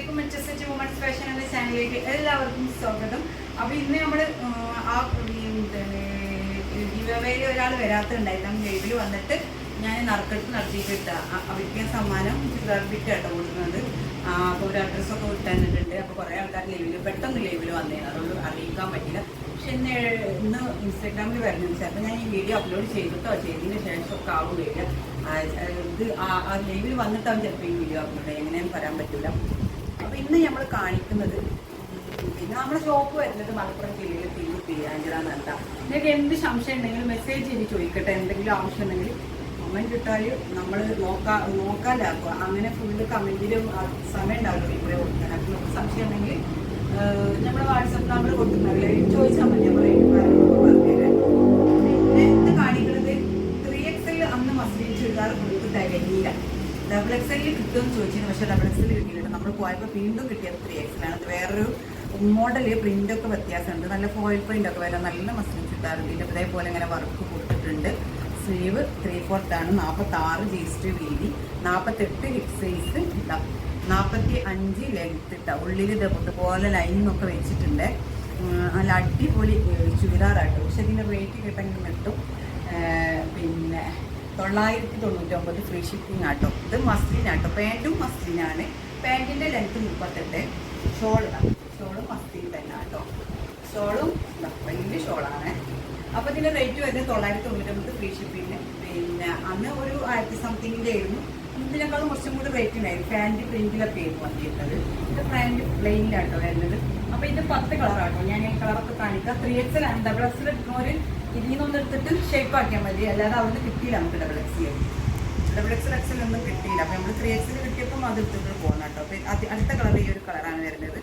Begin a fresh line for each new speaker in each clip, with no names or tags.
അലൈക്കും H women's fashion എന്ന ചാനലിലേക്ക് എല്ലാവർക്കും സ്വാഗതം. അപ്പോൾ ഇന്ന് നമ്മൾ ആ ഗിവവേയിൽ ഒരാൾ വരാത്തുണ്ടായിരുന്നു ലൈവിൽ വന്നിട്ട് ഞാൻ നറുക്കെടുത്ത് നടത്തിയിട്ട് അവർക്ക് സമ്മാനം ചുരിദാർബിറ്റ് കേട്ടോ കൊടുക്കുന്നത്. അപ്പോൾ ഒരു അഡ്രസ്സൊക്കെ വിട്ടാനിട്ടുണ്ട് അപ്പോൾ കുറേ ആൾക്കാർ ലൈവിൽ പെട്ടെന്ന് ലൈവിൽ വന്നേ അതുകൊണ്ട് അറിയിക്കാൻ പറ്റില്ല. പക്ഷെ ഇന്ന് ഇന്ന് ഇൻസ്റ്റാഗ്രാമിൽ വരുന്നത് അപ്പൊ ഞാൻ ഈ വീഡിയോ അപ്ലോഡ് ചെയ്തിട്ടോ? ചെയ്തതിന് ശേഷം ഒക്കെ ആവുകയില്ല. ഇത് ആ- ലൈവിൽ വന്നിട്ടാവും ചിലപ്പോൾ ഈ വീഡിയോ അപ്ലോഡ് എങ്ങനെയാണെന്ന് പറയാൻ പറ്റില്ല ഇന്ന് നമ്മൾ കാണിക്കുന്നത് പിന്നെ നമ്മുടെ ഷോപ്പ് വരുന്നത് മലപ്പുറം ജില്ലയിൽ തിരു തിരുവാഞ്ചിറ എന്നല്ല നിങ്ങൾക്ക് എന്ത് സംശയം ഉണ്ടെങ്കിലും മെസ്സേജ് ചെയ്ത് ചോദിക്കട്ടെ. എന്തെങ്കിലും ആവശ്യം ഉണ്ടെങ്കിൽ കമന്റ് ഇട്ടാൽ നമ്മൾ നോക്കാ നോക്കാലാക്കുക അങ്ങനെ ഫുള്ള് കമന്റിലും സമയം ഉണ്ടാവില്ല ഇവിടെ കൊടുക്കാൻ. സംശയം ഉണ്ടെങ്കിൽ നമ്മുടെ വാട്സപ്പ് നമ്പർ കൊടുക്കുന്നവരെ ചോദിച്ചാൽ മതി പറയും. ഡബിൾ എക്സ് എല്ലിൽ കിട്ടുമെന്ന് ചോദിച്ചിരുന്നു. പക്ഷേ ഡബിൾ എക്സ് എൽ കിട്ടിയില്ല. നമ്മൾ പോയപ്പോൾ വീണ്ടും കിട്ടിയത് ത്രീ എക്സിലാണ് അത് വേറൊരു മോഡൽ പ്രിന്റ് ഒക്കെ വ്യത്യാസമുണ്ട്. നല്ല ഫോയിൽ പ്രിന്റൊക്കെ വരാൻ വരാം. നല്ല മസ്ലിൻ കിട്ടാറുണ്ട്. ഇതിന്റെ ഇതേപോലെ ഇങ്ങനെ വർക്ക് കൊടുത്തിട്ടുണ്ട്. സ്ലീവ് ത്രീ ഫോർത്ത് ആണ്. നാൽപ്പത്തി ആറ് ജീസ്റ്റ് വീതി. നാൽപ്പത്തെട്ട് ഹിപ് സൈസ് ഇട്ടാം നാൽപ്പത്തി അഞ്ച് ലെങ്ത് ഇട്ട ഉള്ളിൽ പോലെ ഇതുപോലെ ലൈനൊക്കെ വെച്ചിട്ടുണ്ട്. നല്ല അടിപൊളി ചുരിദാറാട്ടോ. പക്ഷെ ഇതിന്റെ റേറ്റ് കിട്ടെങ്കിൽ കിട്ടും. പിന്നെ തൊള്ളായിരത്തി തൊണ്ണൂറ്റൊമ്പത് ഫ്രീ ഷിപ്പിംഗ് ആട്ടോ. ഇത് മസ്ലിൻ ആട്ടോ. പാന്റും മസ്ലിനാണ്. പാന്റിന്റെ ലെങ്ത്ത് മുപ്പത്തെട്ട്. ഷോൾ ഷോളും മസ്ലിൻ തന്നെ ആട്ടോ. ഷോളും വലിയ ഷോളാണ്. അപ്പോൾ ഇതിന്റെ റേറ്റ് വരുന്നത് തൊള്ളായിരത്തി തൊണ്ണൂറ്റൊമ്പത് ഫ്രീ ഷിപ്പിംഗ് പിന്നെ അന്ന് ഒരു ആയിരത്തി സംതിങ്ങിന്റെ ആയിരുന്നു. ഇതിനേക്കാളും കുറച്ചും കൂടി റേറ്റ് ഉണ്ടായിരുന്നു. പാന്റ് പ്രിന്റിലൊക്കെ ആയിരുന്നു വന്നിട്ടുള്ളത് ഇത് പാന്റ് പ്ലെയിനിലാട്ടോ വരുന്നത്. അപ്പോൾ ഇത് പത്ത് കളറാട്ടോ ഞാൻ ഈ കളറൊക്കെ കാണിക്കാം. ത്രീ എക്സൽ ആണ് ഡബിൾ എക്സൽ എടുക്കുന്നവര് ഇതിൽ നിന്ന് എടുത്തിട്ട് ഷേപ്പ് ആക്കിയാൽ മതി. അല്ലാതെ അവിടുന്ന് കിട്ടിയില്ല നമുക്ക് double XL double X XL ഒന്നും കിട്ടിയില്ല. അപ്പൊ നമ്മൾ ത്രീ എക്സിൽ കിട്ടിയപ്പോൾ അത് എടുത്തിട്ട് പോകണം കേട്ടോ. അപ്പോൾ അടുത്ത കളർ ഈ ഒരു കളറാണ് വരുന്നത്.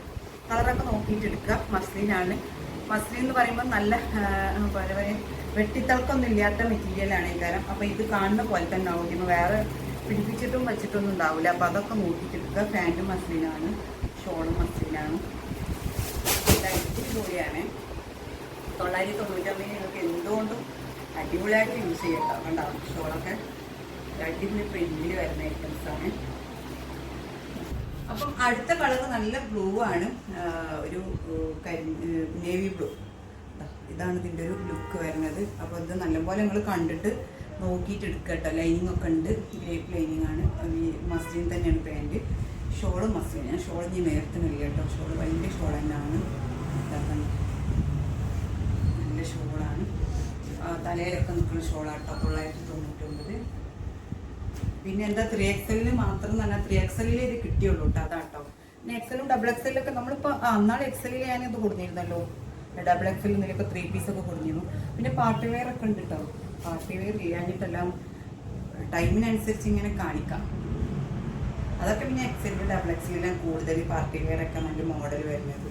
കളറൊക്കെ നോക്കിയിട്ട് എടുക്കുക. മസ്ലിനാണ് മസ്ലിൻ എന്ന് പറയുമ്പോൾ നല്ല പല എന്താ വെട്ടിത്തളക്കൊന്നും ഇല്ലാത്ത മെറ്റീരിയലാണ് ഈ തരം അപ്പോൾ ഇത് കാണുന്ന പോലെ തന്നെ ആവും. ഇന്ന് വേറെ പിടിപ്പിച്ചിട്ടും വെച്ചിട്ടൊന്നും ഉണ്ടാവില്ല അപ്പോൾ അതൊക്കെ നോക്കിയിട്ട് എടുക്കുക. പാന്റും മസ്ലിനാണ് ഷോളും മസ്ലിനാണ് അടിപൊളിയാണ് തൊള്ളായിരത്തി തൊണ്ണൂറ്റൊമ്പതിന് നിങ്ങൾക്ക് എന്തുകൊണ്ടും അടിപൊളിയായിട്ട് യൂസ് ചെയ്യട്ടോ കണ്ടോ? ഷോളൊക്കെ അടിപൊളി പ്രിന്റിൽ വരുന്ന ഐറ്റംസാണ് അപ്പം അടുത്ത കളർ നല്ല ബ്ലൂ ആണ്. ഒരു നേവി ബ്ലൂ ഇതാണ് ഇതിന്റെ ഒരു ലുക്ക് വരുന്നത്. അപ്പോൾ ഇത് നല്ലപോലെ നിങ്ങൾ കണ്ടിട്ട് നോക്കിയിട്ട് എടുക്കുക കേട്ടോ ലൈനിങ് ഒക്കെ ഉണ്ട്. ഗ്രേപ്പ് ലൈനിങ് ആണ്. മസ്ലിൻ തന്നെയാണ് പാന്റ് ഷോൾ മസ്ലിൻ ഞാൻ ഷോൾ ഇനി നേരത്തിനില്ല കേട്ടോ. ഷോൾ വലിയ ഷോൾ തന്നെയാണ്. നല്ല ഷോളാണ്. തലയിലൊക്കെ നിൽക്കുന്ന ഷോളാട്ടോ തൊള്ളായിരത്തി തൊണ്ണൂറ്റൊമ്പത്. പിന്നെ എന്താ ത്രീ എക്സലിന് മാത്രം തന്നെ ത്രീ എക്സലിൽ ഇത് കിട്ടിയുള്ളൂ കേട്ടോ അതാട്ടോ. പിന്നെ എക്സലും ഡബിൾ എക്സലിലൊക്കെ നമ്മളിപ്പോൾ അന്നാൾ എക്സലിൽ ഞാനിത് കൊടുത്തിരുന്നല്ലോ. ഡബിൾ എക്സലിൽ നിന്നൊക്കെ ത്രീ പീസൊക്കെ കൊടുത്തിരുന്നു. പിന്നെ പാർട്ടി വെയർ ഒക്കെ ഉണ്ട് കേട്ടോ പാർട്ടി വെയർ ചെയ്യാഞ്ഞിട്ടെല്ലാം ടൈമിനനുസരിച്ച് ഇങ്ങനെ കാണിക്കാം. അതൊക്കെ പിന്നെ എക്സലിൽ ഡബിൾ എക്സലിലാണ് കൂടുതൽ പാർട്ടി വെയർ ഒക്കെ നല്ല മോഡൽ വരുന്നത്.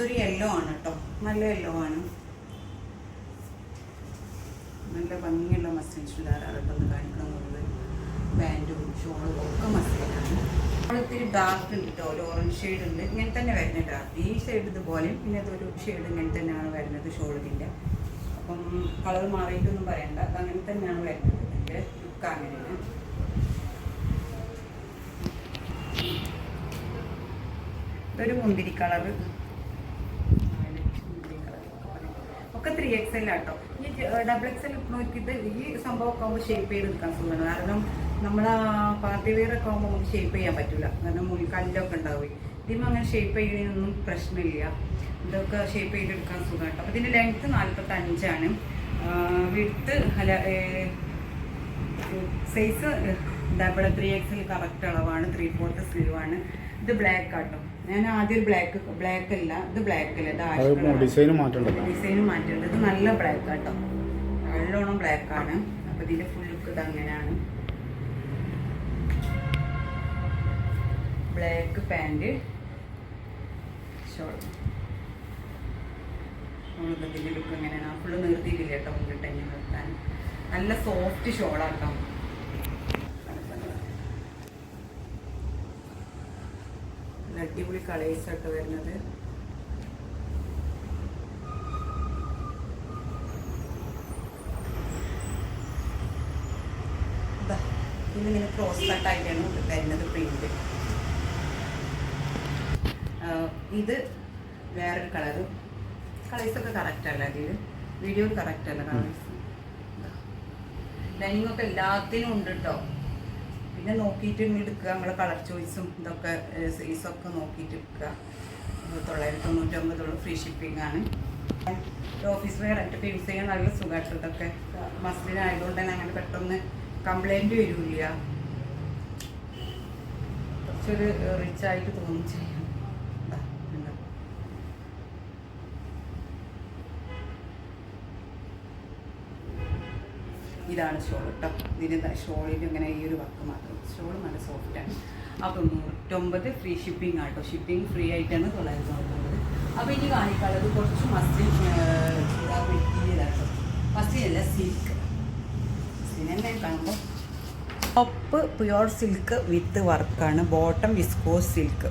ഇതൊരു യെല്ലോ ആണ് കേട്ടോ നല്ല യെല്ലോ ആണ്. നല്ല ഭംഗിയുള്ള മസ്ലിൻ ചുരിദാറാണ് കേട്ടോ ഒന്ന് കാണിക്കണം എന്നുള്ളത് പാന്റും ഷോളും ഒക്കെ മസ്ലിനാണ് ഇത്തിരി ഡാർക്ക് ഉണ്ട് കേട്ടോ ഒരു ഓറഞ്ച് ഷെയ്ഡ് ഉണ്ട്. ഇങ്ങനെ തന്നെ വരുന്നത് ഡാർക്ക് ഈ ഷെയ്ഡ് ഇതുപോലെയും പിന്നെ അതൊരു ഷെയ്ഡ് ഇങ്ങനെ തന്നെയാണ് വരുന്നത് ഷോളിന്റെ അപ്പം കളർ മാറിയിട്ടൊന്നും പറയണ്ട. അത് അങ്ങനെ തന്നെയാണ് വരുന്നത്. എന്റെ ലുക്ക് അങ്ങനെയാണ്. ഇതൊരു മുന്തിരി കളറ് ഒക്കെ ത്രീ എക്സ് എൽ ആട്ടോ ഈ ഡബിൾ എക്സ് എൽ നോക്കിയിട്ട് ഈ സംഭവമൊക്കെ ആകുമ്പോൾ ഷേപ്പ് ചെയ്ത് എടുക്കാൻ സുഖമാണ്. കാരണം നമ്മൾ പാർട്ടി വെയർ ഒക്കെ ആകുമ്പോൾ നമുക്ക് ഷേപ്പ് ചെയ്യാൻ പറ്റില്ല കാരണം മുൾക്കല്ലൊക്കെ ഉണ്ടാവും. ഇതിന് അങ്ങനെ ഷേപ്പ് ചെയ്യുന്നതിനൊന്നും പ്രശ്നമില്ല. ഇതൊക്കെ ഷേപ്പ് ചെയ്തെടുക്കാൻ സുഖമാണ് അപ്പോൾ ഇതിന്റെ ലെങ്ത്ത് നാൽപ്പത്തി അഞ്ചാണ് വിടുത്ത് അല്ല സൈസ് ഡബിൾ ത്രീ ത്രീ എക്സിൽ കറക്റ്റ് അളവാണ്. ത്രീ ഫോർത്ത് സ്ലീവാണ്. ഇത് ബ്ലാക്ക് ആട്ടോ ഞാൻ ആദ്യം ബ്ലാക്ക് ബ്ലാക്ക് അല്ല ഇത് ബ്ലാക്ക് അല്ല ഇത് ഡിസൈൻ
ഡിസൈന് മാറ്റമുണ്ടല്ലോ
ഡിസൈനും ഇത് നല്ല ബ്ലാക്ക് ആട്ടോ. നല്ലോണം ബ്ലാക്ക് ആണ്. അപ്പൊ ഇതിന്റെ ഫുൾ ലുക്ക് ഇത് അങ്ങനെയാണ്. ബ്ലാക്ക് പാന്റ് ഷോൾ ഇതിന്റെ ലുക്ക് എങ്ങനെയാണ് ഫുള്ള് നിർത്തിയിട്ടില്ല കേട്ടോ മുന്നിട്ട് തന്നെ നിർത്താൻ. നല്ല സോഫ്റ്റ് ഷോളാട്ടോ അടിപൊളി കളേഴ്സൊക്കെ വരുന്നത്. ഇതിങ്ങനെ ക്രോസ് കട്ടായിട്ടാണ് വരുന്നത് പ്രിന്റ് ഇത് വേറൊരു കളറ് കളേഴ്സൊക്കെ കറക്റ്റല്ല അതിൽ വീഡിയോ കറക്റ്റല്ല കളേഴ്സ് ലൈനിങ്ങൊക്കെ എല്ലാത്തിനും ഉണ്ട് കേട്ടോ പിന്നെ നോക്കിയിട്ട് ഇങ്ങനെ എടുക്കുക. നമ്മളെ കളർ ചോയ്സും ഇതൊക്കെ സൈസൊക്കെ നോക്കിയിട്ട് എടുക്കുക. തൊള്ളായിരത്തി തൊണ്ണൂറ്റൊമ്പതുള്ള ഫ്രീ ഷിപ്പിംഗ് ആണ്. ഓഫീസ് വെയർ ആയിട്ട് യൂസ് ചെയ്യാൻ നല്ല സുഖമായിട്ട് ഇതൊക്കെ മസ്ലിനായതുകൊണ്ട് തന്നെ അങ്ങനെ പെട്ടെന്ന് കംപ്ലൈന്റ് വരില്ല. കുറച്ചൊരു റിച്ചായിട്ട് തോന്നും ചെയ്യും ദാ, കണ്ടോ? ഇതാണ് ഷോൾ കേട്ടോ. ഇതിന് ഷോളിൽ ഇങ്ങനെ ഈ ഒരു വർക്ക് മാത്രം. ഷോൾ നല്ല സോഫ്റ്റാണ് അപ്പം നൂറ്റൊമ്പത് ഫ്രീ ഷിപ്പിംഗ് ആട്ടോ ഷിപ്പിംഗ് ഫ്രീ ആയിട്ടാണ് തൊള്ളായിരത്തി തൊണ്ണൂറ്റൊമ്പത് അപ്പോൾ ഇനി കാണിക്കാനുള്ളത് കുറച്ച് മസ്ലിൻ മെറ്റീരിയലാട്ടോ മസ്ലിൻ അല്ല silk top pure silk with വർക്കാണ് bottom viscose silk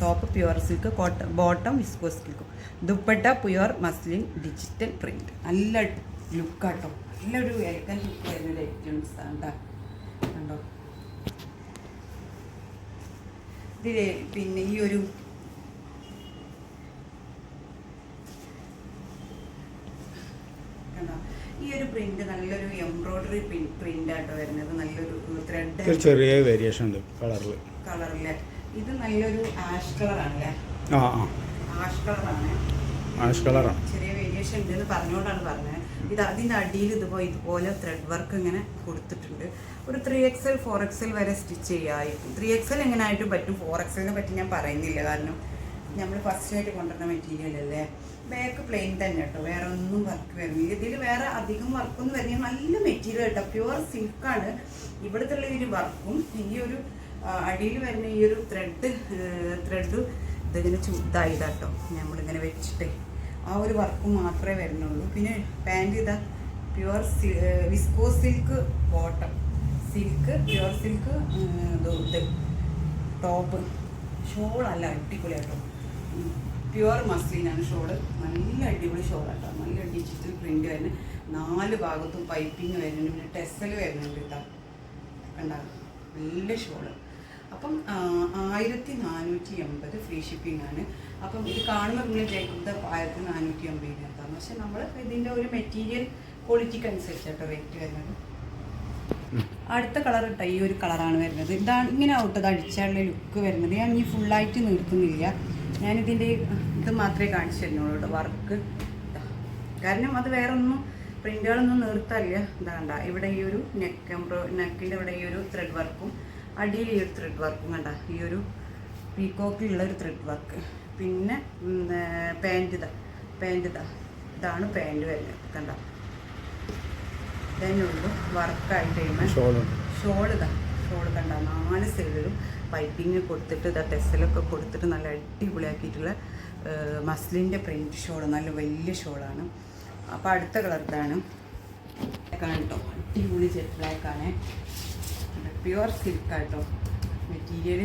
top pure silk കോട്ട bottom viscose silk dupatta pure muslin digital print നല്ല ലുക്കാട്ടോ നല്ലൊരു എലക്കൻ ലുക്ക് വരുന്നൊരു ഐറ്റംസ് ആണ് കണ്ടോ? ഇതിലെ പിന്നെ ഈ ഒരു ഈ ഒരു പ്രിന്റ് നല്ലൊരു എംബ്രോയിഡറി പ്രിന്റ് ആട്ടോ വരുന്നത്. നല്ലൊരു ത്രെഡ്
ചെറിയ വേരിയേഷൻ ഉണ്ട് കളറിൽ
കളറിൽ ഇത് നല്ലൊരു ആഷ് കളറാണല്ലേ ആഷ് കളറാണ്
ആഷ് കളറാണ്
ചെറിയ വേരിയേഷൻ ഉണ്ട് എന്ന് പറഞ്ഞുകൊണ്ടാണ് പറഞ്ഞത്. ഇത് അതിന്റെ അടിയിൽ ഇതുപോലെ ഇതുപോലെ ത്രെഡ് വർക്ക് ഇങ്ങനെ കൊടുത്തിട്ടുണ്ട്. ഒരു ത്രീ എക്സൽ ഫോർ എക്സൽ വരെ സ്റ്റിച്ച് ചെയ്യാമായിരിക്കും ത്രീ എക്സൽ എങ്ങനെ ആയിട്ടും പറ്റും? ഫോർ എക്സലിനെ പറ്റി ഞാൻ പറയുന്നില്ല. കാരണം നമ്മൾ ഫസ്റ്റ് ആയിട്ട് കൊണ്ടുവരുന്ന മെറ്റീരിയൽ അല്ലേ? ബാക്ക് പ്ലെയിൻ തന്നെ കേട്ടോ. വേറെ ഒന്നും വർക്ക് വരുന്നില്ല. ഇതിൽ വേറെ അധികം വർക്കൊന്നും വരുന്നില്ല. നല്ല മെറ്റീരിയൽ കേട്ടോ. പ്യുവർ സിൽക്കാണ് ഇവിടുത്തെ ഉള്ള ഒരു വർക്കും ഈ ഒരു അടിയിൽ വരുന്ന ഈ ഒരു ത്രെഡ് ത്രെഡ് ഇതിങ്ങനെ ചുതായതാട്ടോ നമ്മളിങ്ങനെ വെച്ചിട്ടേ. ആ ഒരു വർക്ക് മാത്രമേ വരുന്നുള്ളൂ. പിന്നെ പാന്റ് ഇതാ pure visco silk bottom silk pure silk ഇത് ടോപ്പ് ഷോളല്ല അടിപൊളിയാട്ടോ പ്യുവർ മസ്ലിനാണ് ഷോൾ നല്ല അടിപൊളി ഷോൾ ഷോളാട്ടോ നല്ല ഡിജിറ്റൽ പ്രിന്റ് വരുന്നത്. നാല് ഭാഗത്തും പൈപ്പിംഗ് വരുന്നുണ്ട്. പിന്നെ ടെസൽ വരുന്നുണ്ട് കേട്ടോ കണ്ട? നല്ല ഷോൾ അപ്പം ആയിരത്തി നാനൂറ്റി എൺപത് ഫ്രീ ഷിപ്പിംഗ് ആണ്. അപ്പം ഇത് കാണുമ്പോൾ നിങ്ങൾ ജയിക്കുന്നത് ആയിരത്തി നാനൂറ്റി അമ്പത് രൂപ പക്ഷെ നമ്മൾ ഇതിന്റെ ഒരു മെറ്റീരിയൽ ക്വാളിറ്റിക്ക് അനുസരിച്ചാട്ടോ റേറ്റ് വരുന്നത്. അടുത്ത കളർ ഇട്ട ഈ ഒരു കളറാണ് വരുന്നത്. ഇതാണ് ഇങ്ങനെ ഔട്ടത് അടിച്ചാലുള്ള ലുക്ക് വരുന്നത്. ഞാൻ ഇനി ഫുള്ളായിട്ട് നിർത്തുന്നില്ല. ഞാനിതിന്റെ ഇത് മാത്രമേ കാണിച്ചു തരുന്നുള്ളൂ വർക്ക് കാരണം അത് വേറെ ഒന്നും പ്രിന്റുകളൊന്നും നിർത്തല്ല ഇതാണ്ട ഇവിടെ ഈ ഒരു നെക്ക് എംബ്രോ നെക്കിന്റെ ഇവിടെ ഈ ഒരു ത്രെഡ് വർക്കും അടിയിൽ ഈ ഒരു ത്രെഡ് വർക്കും കണ്ട ഈ ഒരു പീക്കോക്കിലുള്ള ഒരു ത്രെഡ് വർക്ക് പിന്നെ പാന്റ് ഇതാ. പാന്റ് ഇതാ. ഇതാണ് പാന്റ് വരുന്നത്. കണ്ട? ഇതന്നെ ഉള്ളൂ. വർക്കായിട്ട് കഴിയുമ്പോൾ
ഷോളുണ്ട്
ഷോൾ ഇതാ. ഷോൾ കണ്ട? നാല് സൈഡിലും പൈപ്പിങ് കൊടുത്തിട്ട് ഇതാ ടെസലൊക്കെ കൊടുത്തിട്ട് നല്ല അടിപൊളിയാക്കിയിട്ടുള്ള മസ്ലിന്റെ പ്രിന്റ് ഷോൾ നല്ല വലിയ ഷോളാണ് അപ്പോൾ അടുത്ത കളർ ഇതാണ്. കേട്ടോ അടിപൊളി ജെറ്റ് ബ്ലാക്കാണ് പ്യുവർ സിൽക്കാട്ടോ മെറ്റീരിയൽ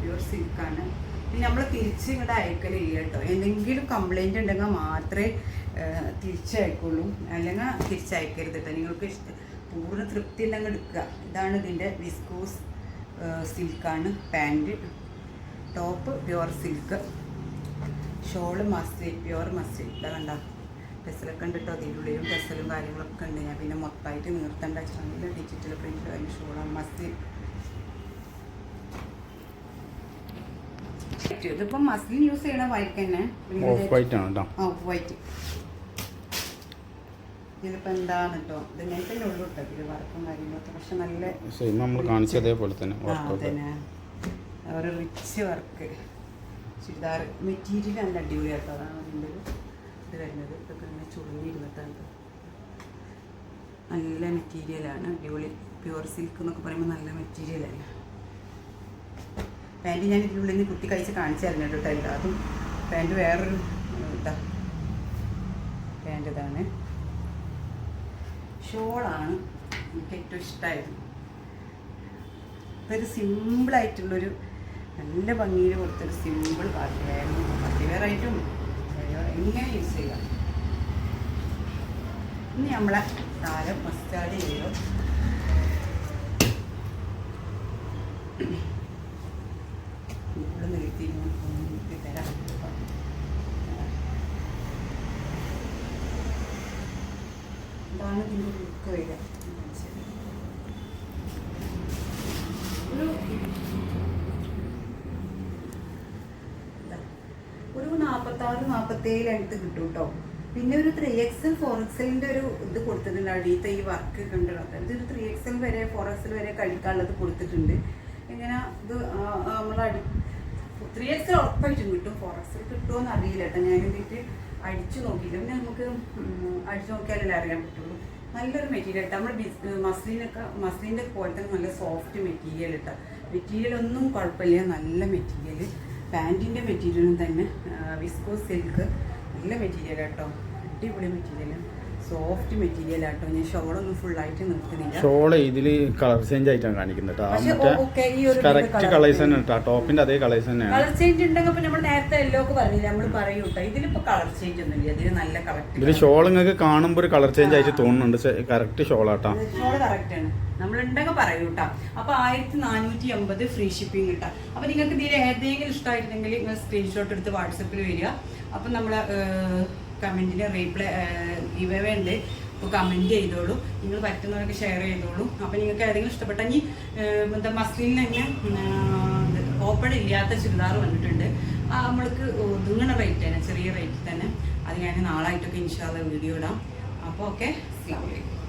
പ്യുവർ സിൽക്കാണ്. നമ്മൾ തിരിച്ച് ഇങ്ങോട്ട് അയക്കലില്ല കേട്ടോ. എന്തെങ്കിലും കംപ്ലൈന്റ് ഉണ്ടെങ്കിൽ മാത്രമേ തിരിച്ചയക്കുള്ളൂ. അല്ലെങ്കിൽ തിരിച്ചയക്കരുത് കേട്ടോ. നിങ്ങൾക്ക് ഇഷ്ടം പൂർണ തൃപ്തി ഉണ്ടെങ്കിൽ എടുക്കുക ഇതാണ് ഇതിന്റെ viscose സിൽക്കാണ്. Pant top pure silk shawl muslin pure muslin ഇതാ കണ്ട. ടെസലൊക്കെ ഉണ്ട് കേട്ടോ. അതിലുള്ളിലും ടെസലും കാര്യങ്ങളൊക്കെ ഉണ്ട്. ഞാൻ പിന്നെ മൊത്തമായിട്ട് നിർത്തേണ്ട. നല്ല ഡിജിറ്റൽ പ്രിന്റ് അതിന്റെ ഷോളാണ് മസ്ലിൻ ഇതിപ്പം മസ്ലിൻ യൂസ് ചെയ്യണ വൈറ്റ് തന്നെ.
ഓഫ് വൈറ്റ് ആണ് കേട്ടോ
ഓഫ് വൈറ്റ് എന്താണ് കേട്ടോ ഇത് ഞാൻ തന്നെ ഉള്ളൂ കേട്ടോ ഇതിൽ വർക്കും കാര്യങ്ങളൊക്കെ. പക്ഷെ നല്ല
സെയിം നമ്മൾ തന്നെ.
ഒരു റിച്ച് വർക്ക് ചുരിദാർ മെറ്റീരിയൽ നല്ല അടിപൊളിയാട്ടോ അതാണ് അതിന്റെ ഇത് വരുന്നത്. ഇതൊക്കെ ഇങ്ങനെ ചുളിഞ്ഞിരുന്നിട്ടാണ് നല്ല മെറ്റീരിയലാണ് അടിപൊളി. പ്യുവർ സിൽക്ക് എന്നൊക്കെ പറയുമ്പോൾ നല്ല മെറ്റീരിയലല്ല പാന്റ് ഞാൻ ഇതിനുള്ളിൽ നിന്ന് കുത്തി കഴിച്ച് കാണിച്ചായിരുന്നു കേട്ടോ എല്ലാതും പാന്റ് വേറൊരു ഇതാ. പാന്റ് ഇതാണ്. ഷോളാണ് എനിക്ക് ഏറ്റവും ഇഷ്ടമായത് ഇതൊരു സിമ്പിളായിട്ടുള്ളൊരു നല്ല ഭംഗിയിൽ കൊടുത്തൊരു simple party wear party wear ആയിട്ടും എങ്ങനെ യൂസ് ചെയ്യാം. ഇനി നമ്മളെ താരം മസ്റ്റാർഡ് ചെയ്യും? ഇവിടെ നിർത്തി തരാം. ഇതാണ് ഇതിന്റെ ബുക്ക് വരിക. ഒരു നാൽപ്പത്താറ് നാൽപ്പത്തേഴ് കിട്ടും കേട്ടോ പിന്നെ ഒരു ത്രീ എക്സൽ ഫോർ എക്സലിന്റെ ഒരു ഇത് കൊടുത്തിട്ടുണ്ട് അടിയത്തെ ഈ വർക്ക് കണ്ടത് ഇതൊരു ത്രീ എക്സൽ വരെ ഫോർ എക്സൽ വരെ കഴിക്കാനുള്ളത് കൊടുത്തിട്ടുണ്ട്. എങ്ങനെ ഇത് നമ്മൾ അടി ത്രീ എക്സ് ഉറപ്പായിട്ടും കിട്ടും. ഫോർ കിട്ടുമോ എന്ന് അറിയില്ല കേട്ടോ. ഞാൻ എന്നിട്ട് അടിച്ചു നോക്കിയില്ല. പിന്നെ നമുക്ക് അടിച്ചു നോക്കിയാലല്ലേ അറിയാൻ പറ്റുള്ളൂ. നല്ലൊരു മെറ്റീരിയൽ കേട്ടോ നമ്മൾ മസ്ലിനൊക്കെ മസ്ലിന്റെ പോലെ തന്നെ നല്ല സോഫ്റ്റ് മെറ്റീരിയൽ ഇട്ടാൽ മെറ്റീരിയൽ ഒന്നും കുഴപ്പമില്ല. നല്ല മെറ്റീരിയൽ പാന്റിന്റെ മെറ്റീരിയലും തന്നെ. വിസ്കോ സിൽക്ക് നല്ല മെറ്റീരിയൽ കേട്ടോ അടിപൊളി മെറ്റീരിയൽ സോഫ്റ്റ് മെറ്റീരിയൽ ആട്ടോ. ഞാൻ ഷോളൊന്നും ഫുള്ളായിട്ട് നിർത്തുന്നില്ല.
ഷോൾ ഇതിൽ കളർ ചേഞ്ച് ആയിട്ടാണ് കാണിക്കുന്നത് കറക്റ്റ് കളേഴ്സ് തന്നെ കേട്ടോ ടോപ്പിന്റെ അതേ കളേഴ്സ് തന്നെയാണ്.
കളർ ചേഞ്ച് ഉണ്ടെങ്കിൽ ഇപ്പൊ നമ്മൾ നേരത്തെ എല്ലോ ഒക്കെ പറഞ്ഞില്ല? നമ്മൾ പറയൂ കേട്ടോ ഇതിലിപ്പോ കളർ ചേഞ്ച് ഒന്നുമില്ല. ഇതിൽ നല്ല
ഇതിൽ
കറക്റ്റ്
ഷോൾ നിങ്ങൾക്ക് കാണുമ്പോൾ ഒരു കളർ ചേഞ്ച് ആയിട്ട് തോന്നുന്നുണ്ട്. കറക്റ്റ് ഷോളാട്ടോ
ഷോൾ കറക്റ്റ് ആണ്. നമ്മൾ ഉണ്ടെങ്കിൽ പറയൂ കേട്ടോ അപ്പൊ ആയിരത്തി നാനൂറ്റി എൺപത് ഫ്രീ ഷിപ്പിംഗ് കിട്ടാം അപ്പൊ നിങ്ങൾക്ക് ഇതിൽ ഏതെങ്കിലും ഇഷ്ടമായിട്ടുണ്ടെങ്കിൽ നിങ്ങൾ സ്ക്രീൻഷോട്ട് എടുത്ത് വാട്സപ്പിൽ വരിക. അപ്പൊ നമ്മൾ കമന്റിന് റീപ്ലൈ ഗിവേ ഉണ്ട് അപ്പോൾ കമന്റ് ചെയ്തോളൂ. നിങ്ങൾ പറ്റുന്നവരൊക്കെ ഷെയർ ചെയ്തോളൂ. അപ്പോൾ നിങ്ങൾക്ക് ഏതെങ്കിലും ഇഷ്ടപ്പെട്ടെങ്കിൽ എന്താ മസ്ലിന് തന്നെ ഓപ്പൺ ഇല്ലാത്ത ചുരിദാർ വന്നിട്ടുണ്ട്. നമ്മൾക്ക് ഒതുങ്ങണ റേറ്റ് തന്നെ ചെറിയ റേറ്റിൽ തന്നെ. അത് ഞാൻ നാളായിട്ടൊക്കെ ഇൻഷാല്ല വീഡിയോ ഇടാം. അപ്പോൾ ഓക്കെ അസ്ലാം വലൈക്കും